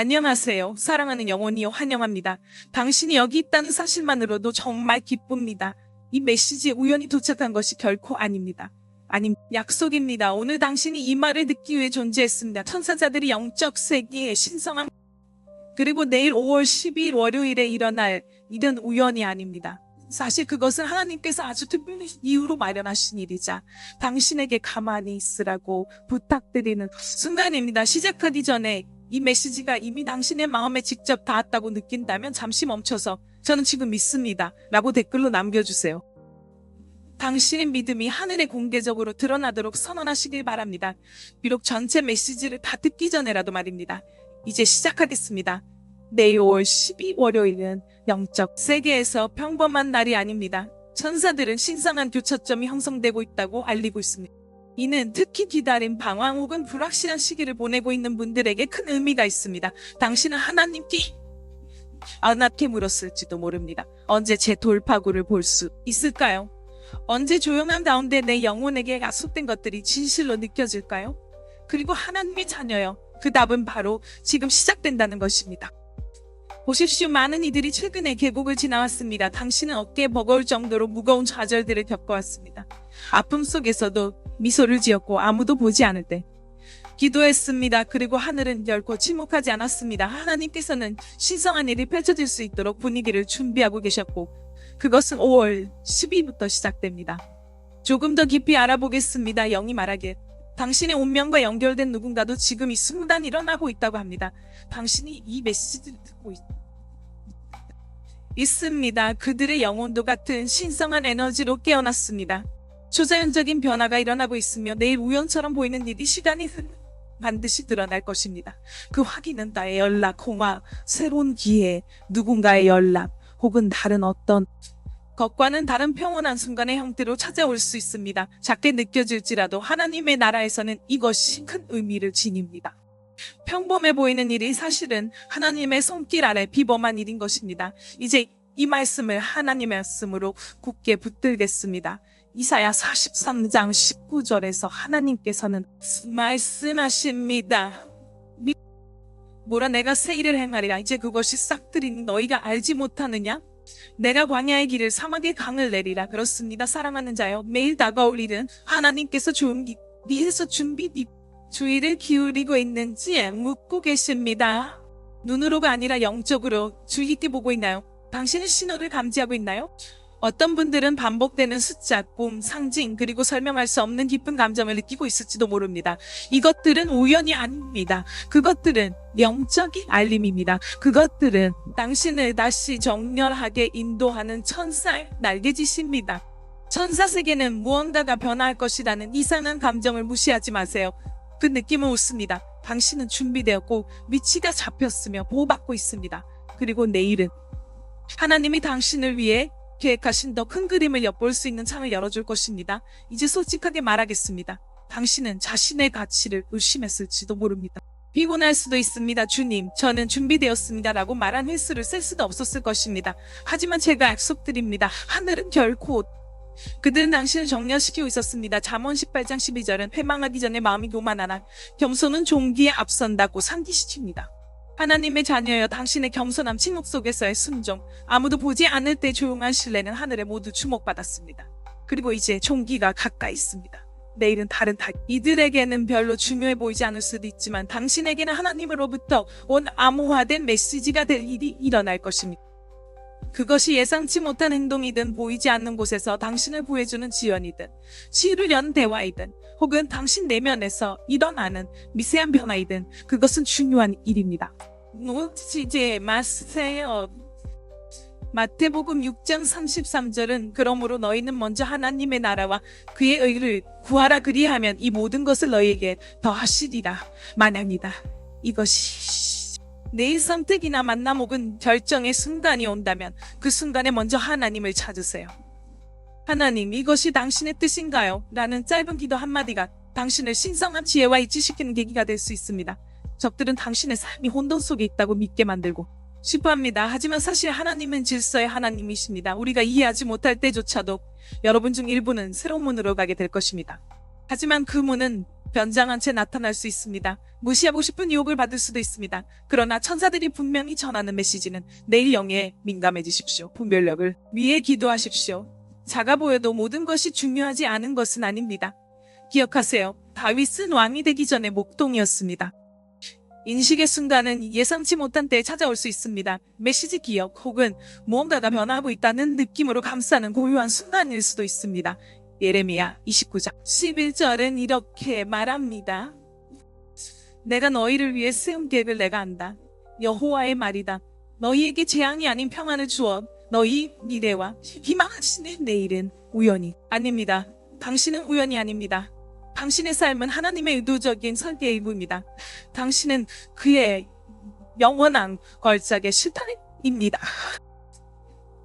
안녕하세요. 사랑하는 영혼이요. 환영합니다. 당신이 여기 있다는 사실만으로도 정말 기쁩니다. 이 메시지에 우연히 도착한 것이 결코 아닙니다. 아님, 약속입니다. 오늘 당신이 이 말을 듣기 위해 존재했습니다. 천사자들이 영적 세계의 신성함, 그리고 내일 5월 12일 월요일에 일어날 일은 우연이 아닙니다. 사실 그것은 하나님께서 아주 특별한 이유로 마련하신 일이자 당신에게 가만히 있으라고 부탁드리는 순간입니다. 시작하기 전에 이 메시지가 이미 당신의 마음에 직접 닿았다고 느낀다면 잠시 멈춰서 저는 지금 믿습니다. 라고 댓글로 남겨주세요. 당신의 믿음이 하늘에 공개적으로 드러나도록 선언하시길 바랍니다. 비록 전체 메시지를 다 듣기 전에라도 말입니다. 이제 시작하겠습니다. 내일 5월 12 월요일은 영적 세계에서 평범한 날이 아닙니다. 천사들은 신성한 교차점이 형성되고 있다고 알리고 있습니다. 이는 특히 기다린 방황 혹은 불확실한 시기를 보내고 있는 분들에게 큰 의미가 있습니다. 당신은 하나님께 안압게 물었을지도 모릅니다. 언제 제 돌파구를 볼 수 있을까요? 언제 조용함 가운데 내 영혼에게 약속된 것들이 진실로 느껴질까요? 그리고 하나님의 자녀여, 그 답은 바로 지금 시작된다는 것입니다. 보십시오. 많은 이들이 최근에 계곡을 지나왔습니다. 당신은 어깨에 버거울 정도로 무거운 좌절들을 겪어왔습니다. 아픔 속에서도 미소를 지었고 아무도 보지 않을 때 기도했습니다. 그리고 하늘은 결코 침묵하지 않았습니다. 하나님께서는 신성한 일이 펼쳐질 수 있도록 분위기를 준비하고 계셨고 그것은 5월 10일부터 시작됩니다. 조금 더 깊이 알아보겠습니다. 영이 말하길. 당신의 운명과 연결된 누군가도 지금 이 순간 일어나고 있다고 합니다. 당신이 이 메시지를 듣고 있, 있습니다. 그들의 영혼도 같은 신성한 에너지로 깨어났습니다. 초자연적인 변화가 일어나고 있으며 내일 우연처럼 보이는 일이 시간이 흐르면 반드시 드러날 것입니다. 그 확인은 나의 연락, 홍화, 새로운 기회, 누군가의 연락, 혹은 다른 어떤 것과는 다른 평온한 순간의 형태로 찾아올 수 있습니다. 작게 느껴질지라도 하나님의 나라에서는 이것이 큰 의미를 지닙니다. 평범해 보이는 일이 사실은 하나님의 손길 아래 비범한 일인 것입니다. 이제 이 말씀을 하나님의 말씀으로 굳게 붙들겠습니다. 이사야 43장 19절에서 하나님께서는 말씀하십니다. 미- 뭐라 내가 새 일을 행하리라 이제 그것이 싹들이니 너희가 알지 못하느냐? 내가 광야의 길을 사막의 강을 내리라 그렇습니다. 사랑하는 자여 매일 다가올 일은 하나님께서 준비해서 준비 주의를 기울이고 있는지 묻고 계십니다. 눈으로가 아니라 영적으로 주의 깊게 보고 있나요? 당신은 신호를 감지하고 있나요? 어떤 분들은 반복되는 숫자, 꿈, 상징, 그리고 설명할 수 없는 기쁜 감정을 느끼고 있을지도 모릅니다. 이것들은 우연이 아닙니다. 그것들은 영적인 알림입니다. 그것들은 당신을 다시 정렬하게 인도하는 천사의 날개짓입니다. 천사 세계는 무언가가 변화할 것이라는 이상한 감정을 무시하지 마세요. 그 느낌은 옳습니다. 당신은 준비되었고 위치가 잡혔으며 보호받고 있습니다. 그리고 내일은 하나님이 당신을 위해 계획하신 더 큰 그림을 엿볼 수 있는 창을 열어줄 것입니다. 이제 솔직하게 말하겠습니다. 당신은 자신의 가치를 의심했을지도 모릅니다. 피곤할 수도 있습니다. 주님, 저는 준비되었습니다. 라고 말한 횟수를 쓸 수도 없었을 것입니다. 하지만 제가 약속드립니다. 하늘은 결코 그들은 당신을 정렬시키고 있었습니다. 잠언 18장 12절은 회망하기 전에 마음이 교만하나 겸손은 종기에 앞선다고 상기시킵니다. 하나님의 자녀여 당신의 겸손함 침묵 속에서의 순종 아무도 보지 않을 때 조용한 신뢰는 하늘에 모두 주목받았습니다. 그리고 이제 종기가 가까이 있습니다. 내일은 다른 달 이들에게는 별로 중요해 보이지 않을 수도 있지만 당신에게는 하나님으로부터 온 암호화된 메시지가 될 일이 일어날 것입니다. 그것이 예상치 못한 행동이든 보이지 않는 곳에서 당신을 구해주는 지연이든 치르려는 대화이든 혹은 당신 내면에서 일어나는 미세한 변화이든 그것은 중요한 일입니다. 놓치지 마세요. 마태복음 6장 33절은 그러므로 너희는 먼저 하나님의 나라와 그의 의를 구하라 그리하면 이 모든 것을 너희에게 더하시리라. 만약이다. 이것이 내일 선택이나 만남 혹은 결정의 순간이 온다면 그 순간에 먼저 하나님을 찾으세요. 하나님, 이것이 당신의 뜻인가요? 라는 짧은 기도 한마디가 당신을 신성한 지혜와 이치시키는 계기가 될 수 있습니다. 적들은 당신의 삶이 혼돈 속에 있다고 믿게 만들고 싶어합니다. 하지만 사실 하나님은 질서의 하나님이십니다. 우리가 이해하지 못할 때조차도 여러분 중 일부는 새로운 문으로 가게 될 것입니다. 하지만 그 문은 변장한 채 나타날 수 있습니다. 무시하고 싶은 유혹을 받을 수도 있습니다. 그러나 천사들이 분명히 전하는 메시지는 내일 영에 민감해지십시오. 분별력을 위해 기도하십시오. 작아 보여도 모든 것이 중요하지 않은 것은 아닙니다. 기억하세요. 다윗은 왕이 되기 전에 목동이었습니다. 인식의 순간은 예상치 못한 때에 찾아올 수 있습니다. 메시지 기억 혹은 무언가가 변하고 있다는 느낌으로 감싸는 고요한 순간일 수도 있습니다. 예레미야 29장 11절은 이렇게 말합니다. 내가 너희를 위해 세운 계획을 내가 안다. 여호와의 말이다. 너희에게 재앙이 아닌 평안을 주어 너희 미래와 희망하시는 내일은 우연이 아닙니다. 당신은 우연이 아닙니다. 당신의 삶은 하나님의 의도적인 설계의 일부입니다. 당신은 그의 영원한 걸작의 실타래입니다.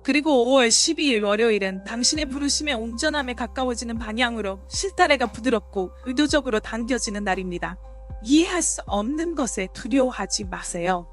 그리고 5월 12일 월요일은 당신의 부르심의 온전함에 가까워지는 방향으로 실타래가 부드럽고 의도적으로 당겨지는 날입니다. 이해할 수 없는 것에 두려워하지 마세요.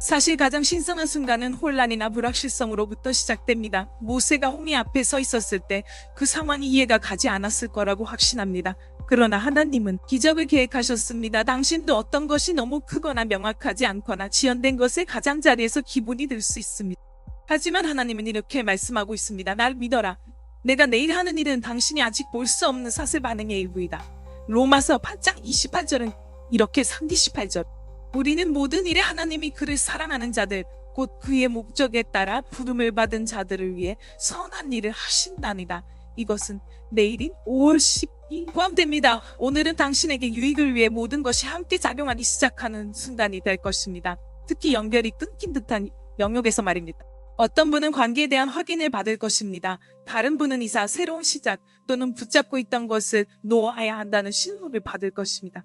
사실 가장 신성한 순간은 혼란이나 불확실성으로부터 시작됩니다. 모세가 홍해 앞에 서 있었을 때 그 상황이 이해가 가지 않았을 거라고 확신합니다. 그러나 하나님은 기적을 계획하셨습니다. 당신도 어떤 것이 너무 크거나 명확하지 않거나 지연된 것에 가장 자리에서 기분이 들 수 있습니다. 하지만 하나님은 이렇게 말씀하고 있습니다. 날 믿어라. 내가 내일 하는 일은 당신이 아직 볼 수 없는 사슬 반응의 일부이다. 로마서 8장 28절은 이렇게 3 18절. 우리는 모든 일에 하나님이 그를 사랑하는 자들, 곧 그의 목적에 따라 부름을 받은 자들을 위해 선한 일을 하신다니다. 이것은 내일인 5월 10일 포함됩니다. 오늘은 당신에게 유익을 위해 모든 것이 함께 작용하기 시작하는 순간이 될 것입니다. 특히 연결이 끊긴 듯한 영역에서 말입니다. 어떤 분은 관계에 대한 확인을 받을 것입니다. 다른 분은 이사 새로운 시작 또는 붙잡고 있던 것을 놓아야 한다는 신호를 받을 것입니다.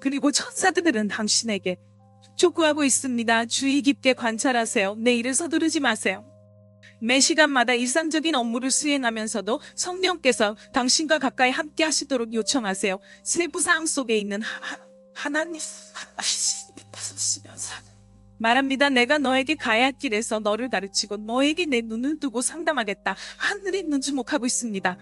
그리고 천사들은 당신에게 촉구하고 있습니다. 주의 깊게 관찰하세요. 내 일을 서두르지 마세요. 매 시간마다 일상적인 업무를 수행하면서도 성령께서 당신과 가까이 함께 하시도록 요청하세요. 세부 사항 속에 있는 하, 하나님 말합니다. 내가 너에게 가야 할 길에서 너를 가르치고 너에게 내 눈을 두고 상담하겠다. 하늘에 눈 주목하고 있습니다.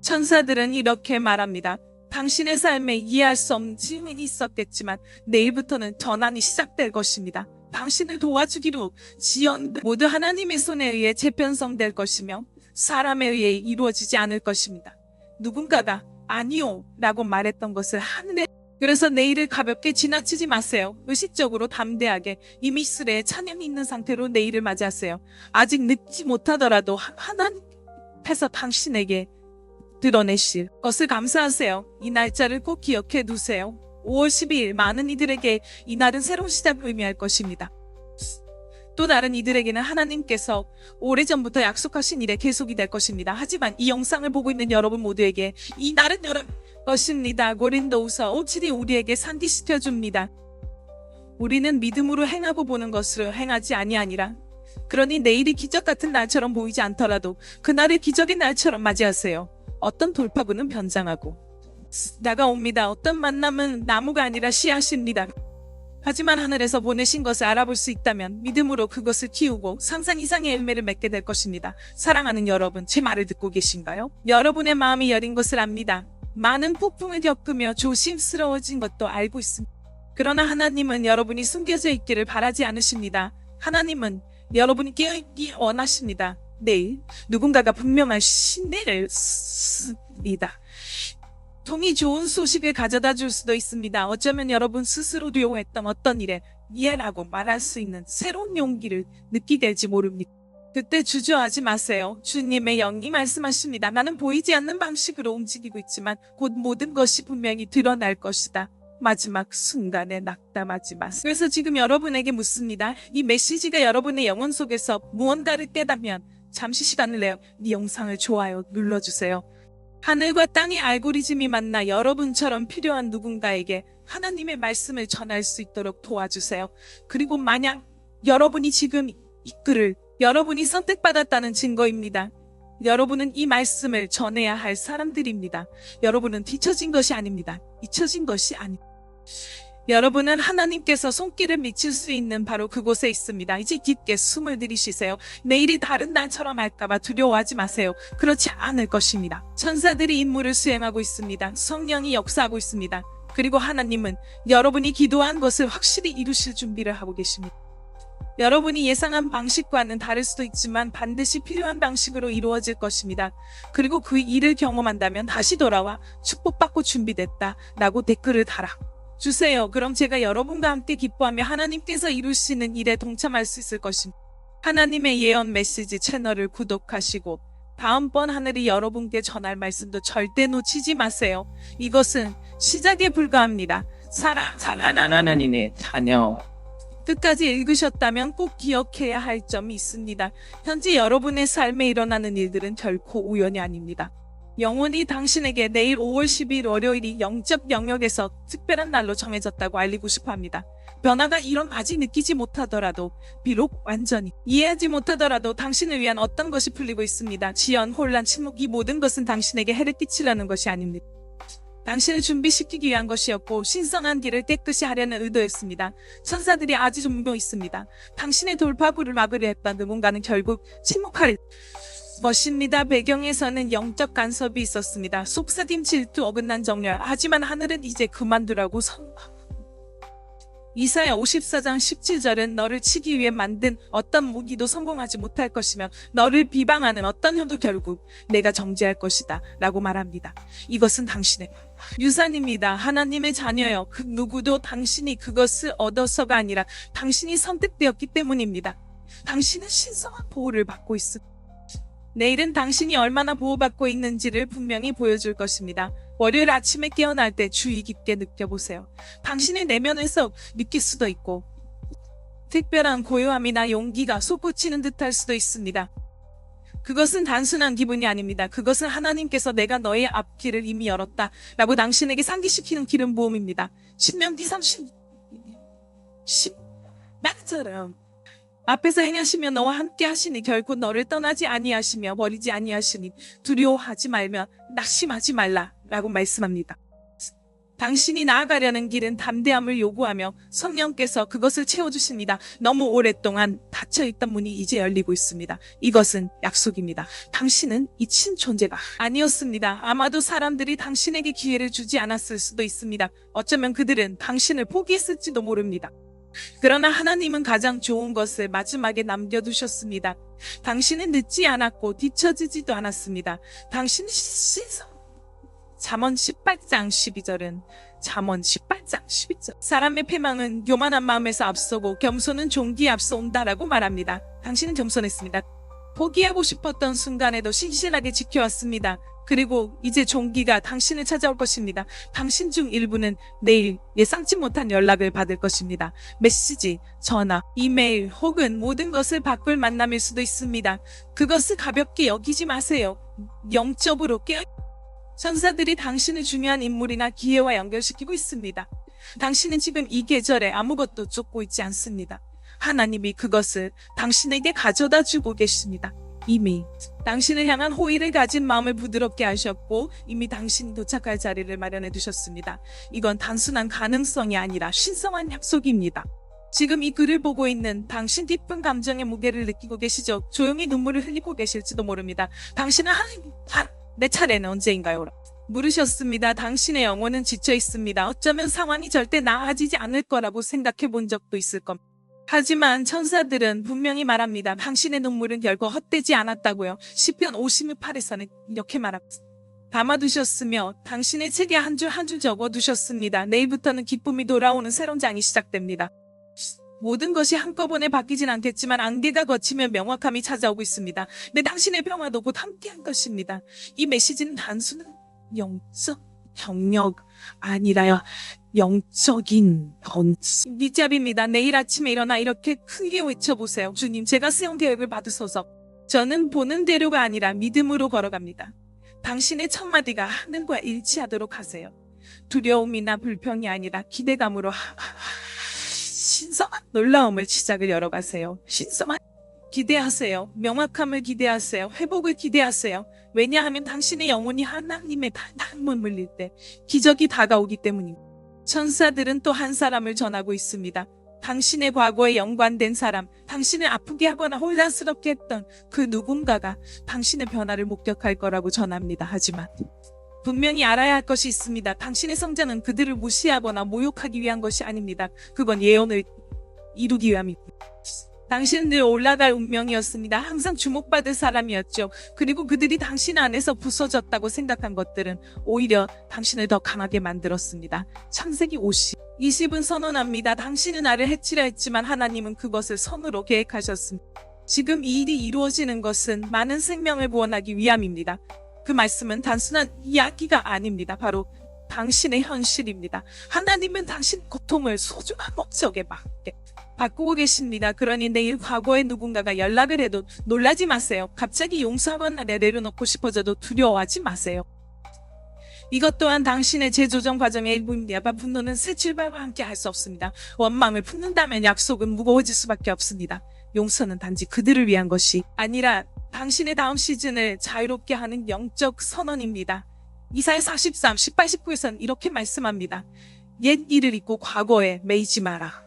천사들은 이렇게 말합니다. 당신의 삶에 이해할 수 없는 질문이 있었겠지만 내일부터는 전환이 시작될 것입니다. 당신을 도와주기로 지연 모두 하나님의 손에 의해 재편성될 것이며 사람에 의해 이루어지지 않을 것입니다. 누군가가 아니요 라고 말했던 것을 하늘에 그래서 내일을 가볍게 지나치지 마세요. 의식적으로 담대하게 이미 술에 찬양이 있는 상태로 내일을 맞이하세요. 아직 늦지 못하더라도 하- 하나님께서 당신에게 드러내실 것을 감사하세요. 이 날짜를 꼭 기억해 두세요. 5월 12일 많은 이들에게 이 날은 새로운 시작을 의미할 것입니다. 또 다른 이들에게는 하나님께서 오래전부터 약속하신 일에 계속이 될 것입니다. 하지만 이 영상을 보고 있는 여러분 모두에게 이 날은 여러분 것입니다. 고린도우서 5절이 우리에게 상기시켜 줍니다. 우리는 믿음으로 행하고 보는 것으로 행하지 아니하니라. 그러니 내일이 기적 같은 날처럼 보이지 않더라도 그날을 기적의 날처럼 맞이하세요. 어떤 돌파구는 변장하고 다가옵니다. 어떤 만남은 나무가 아니라 씨앗입니다. 하지만 하늘에서 보내신 것을 알아볼 수 있다면 믿음으로 그것을 키우고 상상 이상의 열매를 맺게 될 것입니다. 사랑하는 여러분, 제 말을 듣고 계신가요? 여러분의 마음이 여린 것을 압니다. 많은 폭풍을 겪으며 조심스러워진 것도 알고 있습니다. 그러나 하나님은 여러분이 숨겨져 있기를 바라지 않으십니다. 하나님은 여러분이 깨어있기 원하십니다. 내일 누군가가 분명한 신뢰를 씁니다. 통이 좋은 소식을 가져다 줄 수도 있습니다. 어쩌면 여러분 스스로 두려워했던 어떤 일에 이해라고 말할 수 있는 새로운 용기를 느끼게 될지 모릅니다. 그때 주저하지 마세요. 주님의 영이 말씀하십니다. 나는 보이지 않는 방식으로 움직이고 있지만 곧 모든 것이 분명히 드러날 것이다. 마지막 순간에 낙담하지 마세요. 그래서 지금 여러분에게 묻습니다. 이 메시지가 여러분의 영혼 속에서 무언가를 깨닫면 잠시 시간을 내어 이 영상을 좋아요 눌러주세요. 하늘과 땅의 알고리즘이 만나 여러분처럼 필요한 누군가에게 하나님의 말씀을 전할 수 있도록 도와주세요. 그리고 만약 여러분이 지금 이 글을 여러분이 선택받았다는 증거입니다. 여러분은 이 말씀을 전해야 할 사람들입니다. 여러분은 뒤처진 것이 아닙니다. 잊혀진 것이 아닙니다. 여러분은 하나님께서 손길을 미칠 수 있는 바로 그곳에 있습니다. 이제 깊게 숨을 들이쉬세요. 내일이 다른 날처럼 할까봐 두려워하지 마세요. 그렇지 않을 것입니다. 천사들이 임무를 수행하고 있습니다. 성령이 역사하고 있습니다. 그리고 하나님은 여러분이 기도한 것을 확실히 이루실 준비를 하고 계십니다. 여러분이 예상한 방식과는 다를 수도 있지만 반드시 필요한 방식으로 이루어질 것입니다. 그리고 그 일을 경험한다면 다시 돌아와 축복받고 준비됐다 라고 댓글을 달아 주세요. 그럼 제가 여러분과 함께 기뻐하며 하나님께서 이루시는 일에 동참할 수 있을 것입니다. 하나님의 예언 메시지 채널을 구독하시고 다음번 하늘이 여러분께 전할 말씀도 절대 놓치지 마세요. 이것은 시작에 불과합니다. 사랑, 사랑, 하나님의 자녀. 끝까지 읽으셨다면 꼭 기억해야 할 점이 있습니다. 현재 여러분의 삶에 일어나는 일들은 결코 우연이 아닙니다. 영혼이 당신에게 내일 5월 10일 월요일이 영적 영역에서 특별한 날로 정해졌다고 알리고 싶어 합니다. 변화가 이런 아직 느끼지 못하더라도 비록 완전히 이해하지 못하더라도 당신을 위한 어떤 것이 풀리고 있습니다. 지연, 혼란, 침묵 이 모든 것은 당신에게 해를 끼치려는 것이 아닙니다. 당신을 준비시키기 위한 것이었고 신성한 길을 깨끗이 하려는 의도였습니다. 천사들이 아주 분명 있습니다. 당신의 돌파구를 막으려 했던 누군가는 결국 침묵할 것입니다. 배경에서는 영적 간섭이 있었습니다. 속삭임 질투 어긋난 정렬. 하지만 하늘은 이제 그만두라고 선. 이사야 54장 17절은 너를 치기 위해 만든 어떤 무기도 성공하지 못할 것이며 너를 비방하는 어떤 혀도 결국 내가 정죄할 것이다 라고 말합니다. 이것은 당신의 유산입니다. 하나님의 자녀요. 그 누구도 당신이 그것을 얻어서가 아니라 당신이 선택되었기 때문입니다. 당신은 신성한 보호를 받고 있습니다. 내일은 당신이 얼마나 보호받고 있는지를 분명히 보여줄 것입니다. 월요일 아침에 깨어날 때 주의 깊게 느껴보세요. 당신의 내면에서 느낄 수도 있고 특별한 고요함이나 용기가 솟구치는 듯할 수도 있습니다. 그것은 단순한 기분이 아닙니다. 그것은 하나님께서 내가 너의 앞길을 이미 열었다. 라고 당신에게 상기시키는 기름 부음입니다. 10년 뒤 30, 10, 나처럼 앞에서 행하시며 너와 함께 하시니 결코 너를 떠나지 아니하시며 버리지 아니하시니 두려워하지 말며 낙심하지 말라. 라고 말씀합니다. 당신이 나아가려는 길은 담대함을 요구하며 성령께서 그것을 채워주십니다. 너무 오랫동안 닫혀있던 문이 이제 열리고 있습니다. 이것은 약속입니다. 당신은 잊힌 존재가 아니었습니다. 아마도 사람들이 당신에게 기회를 주지 않았을 수도 있습니다. 어쩌면 그들은 당신을 포기했을지도 모릅니다. 그러나 하나님은 가장 좋은 것을 마지막에 남겨두셨습니다. 당신은 늦지 않았고 뒤처지지도 않았습니다. 당신은 신성 잠언 18장 12절은 잠언 18장 12절. 사람의 패망은 교만한 마음에서 앞서고 겸손은 종기에 앞서온다라고 말합니다. 당신은 겸손했습니다. 포기하고 싶었던 순간에도 신실하게 지켜왔습니다. 그리고 이제 종기가 당신을 찾아올 것입니다. 당신 중 일부는 내일 예상치 못한 연락을 받을 것입니다. 메시지, 전화, 이메일 혹은 모든 것을 바꿀 만남일 수도 있습니다. 그것을 가볍게 여기지 마세요. 영적으로 깨어 천사들이 당신을 중요한 인물이나 기회와 연결시키고 있습니다. 당신은 지금 이 계절에 아무것도 쫓고 있지 않습니다. 하나님이 그것을 당신에게 가져다 주고 계십니다. 이미 당신을 향한 호의를 가진 마음을 부드럽게 하셨고 이미 당신이 도착할 자리를 마련해 두셨습니다. 이건 단순한 가능성이 아니라 신성한 약속입니다. 지금 이 글을 보고 있는 당신 깊은 감정의 무게를 느끼고 계시죠? 조용히 눈물을 흘리고 계실지도 모릅니다. 당신은 하나님, 하, 내 차례는 언제인가요? 물으셨습니다. 당신의 영혼은 지쳐 있습니다. 어쩌면 상황이 절대 나아지지 않을 거라고 생각해 본 적도 있을 겁니다. 하지만 천사들은 분명히 말합니다. 당신의 눈물은 결코 헛되지 않았다고요. 10편 56팔에서는 이렇게 말합니다. 담아두셨으며 당신의 책에 한 줄 한 줄 적어두셨습니다. 내일부터는 기쁨이 돌아오는 새로운 장이 시작됩니다. 모든 것이 한꺼번에 바뀌진 않겠지만 안개가 거치며 명확함이 찾아오고 있습니다. 내 당신의 평화도 곧 함께할 것입니다. 이 메시지는 단순한 영적 경력 아니라요. 영적인 건축. 밑잡입니다. 내일 아침에 일어나 이렇게 크게 외쳐보세요. 주님, 제가 수영 계획을 받으소서. 저는 보는 대로가 아니라 믿음으로 걸어갑니다. 당신의 첫 마디가 하늘과 일치하도록 하세요. 두려움이나 불평이 아니라 기대감으로 신성한 놀라움을 시작을 열어가세요. 신성한 기대하세요. 명확함을 기대하세요. 회복을 기대하세요. 왜냐하면 당신의 영혼이 하나님의 닮음을 물릴 때 기적이 다가오기 때문입니다. 천사들은 또 한 사람을 전하고 있습니다. 당신의 과거에 연관된 사람, 당신을 아프게 하거나 혼란스럽게 했던 그 누군가가 당신의 변화를 목격할 거라고 전합니다. 하지만 분명히 알아야 할 것이 있습니다. 당신의 성장은 그들을 무시하거나 모욕하기 위한 것이 아닙니다. 그건 예언을 이루기 위함입니다. 당신은 늘 올라갈 운명이었습니다. 항상 주목받을 사람이었죠. 그리고 그들이 당신 안에서 부서졌다고 생각한 것들은 오히려 당신을 더 강하게 만들었습니다. 창세기 50. 20은 선언합니다. 당신은 나를 해치려 했지만 하나님은 그것을 선으로 계획하셨습니다. 지금 이 일이 이루어지는 것은 많은 생명을 구원하기 위함입니다. 그 말씀은 단순한 이야기가 아닙니다. 바로 당신의 현실입니다. 하나님은 당신 고통을 소중한 목적에 맞게 바꾸고 계십니다. 그러니 내일 과거에 누군가가 연락을 해도 놀라지 마세요. 갑자기 용서하거나 내려놓고 싶어져도 두려워하지 마세요. 이것 또한 당신의 재조정 과정의 일부입니다. 분노는 새 출발과 함께 할 수 없습니다. 원망을 품는다면 약속은 무거워질 수밖에 없습니다. 용서는 단지 그들을 위한 것이 아니라 당신의 다음 시즌을 자유롭게 하는 영적 선언입니다. 이사야 43, 18, 19에서는 이렇게 말씀합니다. 옛 일을 잊고 과거에 매이지 마라.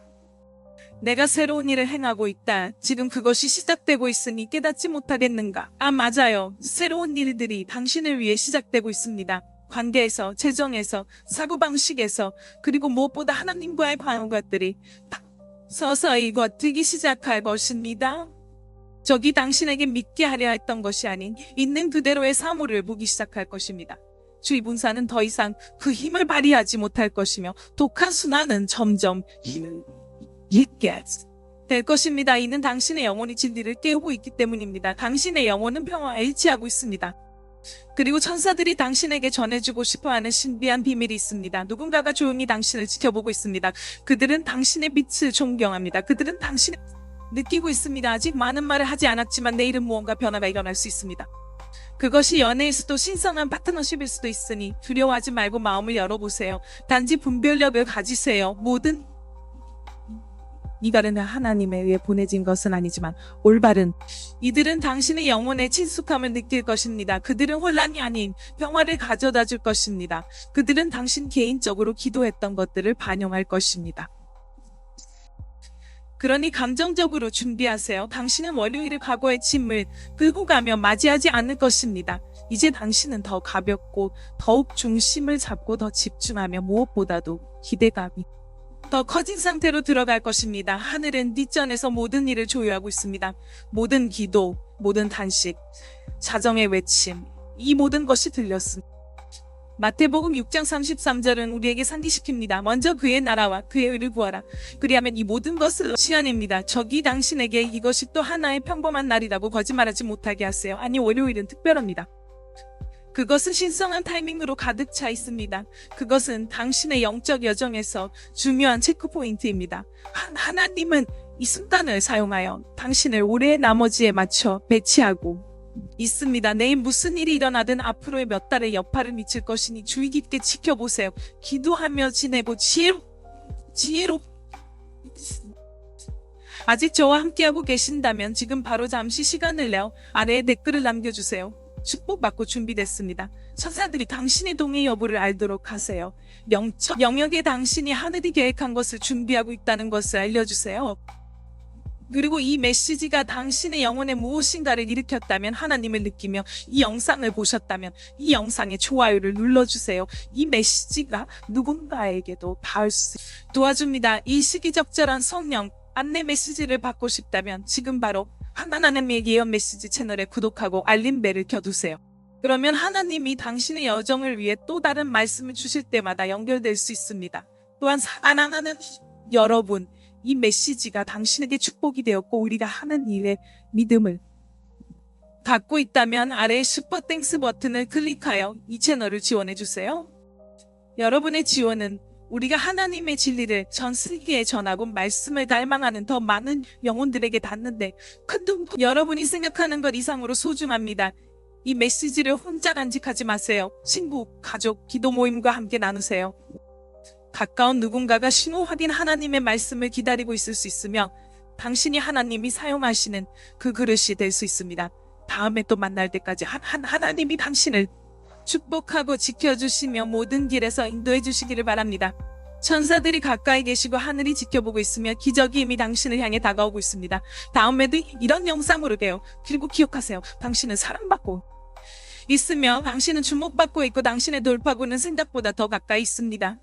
내가 새로운 일을 행하고 있다. 지금 그것이 시작되고 있으니 깨닫지 못하겠는가? 아, 맞아요. 새로운 일들이 당신을 위해 시작되고 있습니다. 관계에서, 재정에서, 사고방식에서, 그리고 무엇보다 하나님과의 딱 서서히 걷기 시작할 것입니다. 적이 당신에게 믿게 하려 했던 것이 아닌 있는 그대로의 사물을 보기 시작할 것입니다. 주의 분사는 더 이상 그 힘을 발휘하지 못할 것이며 독한 순환은 점점 힘을 잃게 될 것입니다. 이는 당신의 영혼이 진리를 깨우고 있기 때문입니다. 당신의 영혼은 평화에 일치하고 있습니다. 그리고 천사들이 당신에게 전해주고 싶어하는 신비한 비밀이 있습니다. 누군가가 조용히 당신을 지켜보고 있습니다. 그들은 당신의 빛을 존경합니다. 그들은 당신을 느끼고 있습니다. 아직 많은 말을 하지 않았지만 내일은 무언가 변화가 일어날 수 있습니다. 그것이 연애일 수도 신선한 파트너십일 수도 있으니 두려워하지 말고 마음을 열어보세요. 단지 분별력을 가지세요. 모든 이가는 하나님에 의해 보내진 것은 아니지만 올바른 이들은 당신의 영혼의 친숙함을 느낄 것입니다. 그들은 혼란이 아닌 평화를 가져다 줄 것입니다. 그들은 당신 개인적으로 기도했던 것들을 반영할 것입니다. 그러니 감정적으로 준비하세요. 당신은 월요일의 과거의 짐을 끌고 가며 맞이하지 않을 것입니다. 이제 당신은 더 가볍고 더욱 중심을 잡고 더 집중하며 무엇보다도 기대감이 더 커진 상태로 들어갈 것입니다. 하늘은 뒷전에서 모든 일을 조율하고 있습니다. 모든 기도, 모든 단식, 자정의 외침, 이 모든 것이 들렸습니다. 마태복음 6장 33절은 우리에게 상기시킵니다. 먼저 그의 나라와 그의 의를 구하라. 그리하면 이 모든 것을 시안입니다. 적이 당신에게 이것이 또 하나의 평범한 날이라고 거짓말하지 못하게 하세요. 아니 월요일은 특별합니다. 그것은 신성한 타이밍으로 가득 차 있습니다. 그것은 당신의 영적 여정에서 중요한 체크포인트입니다. 한, 하나님은 이 순간을 사용하여 당신을 올해의 나머지에 맞춰 배치하고 있습니다. 내일 무슨 일이 일어나든 앞으로의 몇 달의 여파를 미칠 것이니 주의 깊게 지켜보세요. 기도하며 지내고 지혜로, 지혜로. 아직 저와 함께하고 계신다면 지금 바로 잠시 시간을 내어 아래에 댓글을 남겨주세요. 축복받고 준비됐습니다. 천사들이 당신의 동의 여부를 알도록 하세요. 영적 영역에 당신이 하늘이 계획한 것을 준비하고 있다는 것을 알려주세요. 그리고 이 메시지가 당신의 영혼에 무엇인가를 일으켰다면 하나님을 느끼며 이 영상을 보셨다면 이 영상에 좋아요를 눌러주세요. 이 메시지가 누군가에게도 닿을 수 도와줍니다. 이 시기적절한 성령 안내 메시지를 받고 싶다면 지금 바로 하나님의 예언 메시지 채널에 구독하고 알림벨을 켜두세요. 그러면 하나님이 당신의 여정을 위해 또 다른 말씀을 주실 때마다 연결될 수 있습니다. 또한 사랑하는 여러분, 이 메시지가 당신에게 축복이 되었고 우리가 하는 일에 믿음을 갖고 있다면 아래 슈퍼 땡스 버튼을 클릭하여 이 채널을 지원해 주세요. 여러분의 지원은 우리가 하나님의 진리를 전 세계에 전하고 말씀을 갈망하는 더 많은 영혼들에게 닿는데 큰 돈, 여러분이 생각하는 것 이상으로 소중합니다. 이 메시지를 혼자 간직하지 마세요. 친구, 가족, 기도 모임과 함께 나누세요. 가까운 누군가가 신호 확인 하나님의 말씀을 기다리고 있을 수 있으며 당신이 하나님이 사용하시는 그 그릇이 될 수 있습니다. 다음에 또 만날 때까지 한, 한 하나님이 당신을 축복하고 지켜주시며 모든 길에서 인도해 주시기를 바랍니다. 천사들이 가까이 계시고 하늘이 지켜보고 있으며 기적이 이미 당신을 향해 다가오고 있습니다. 다음에도 이런 영상으로 봬요. 그리고 기억하세요. 당신은 사랑받고 있으며 당신은 주목받고 있고 당신의 돌파구는 생각보다 더 가까이 있습니다.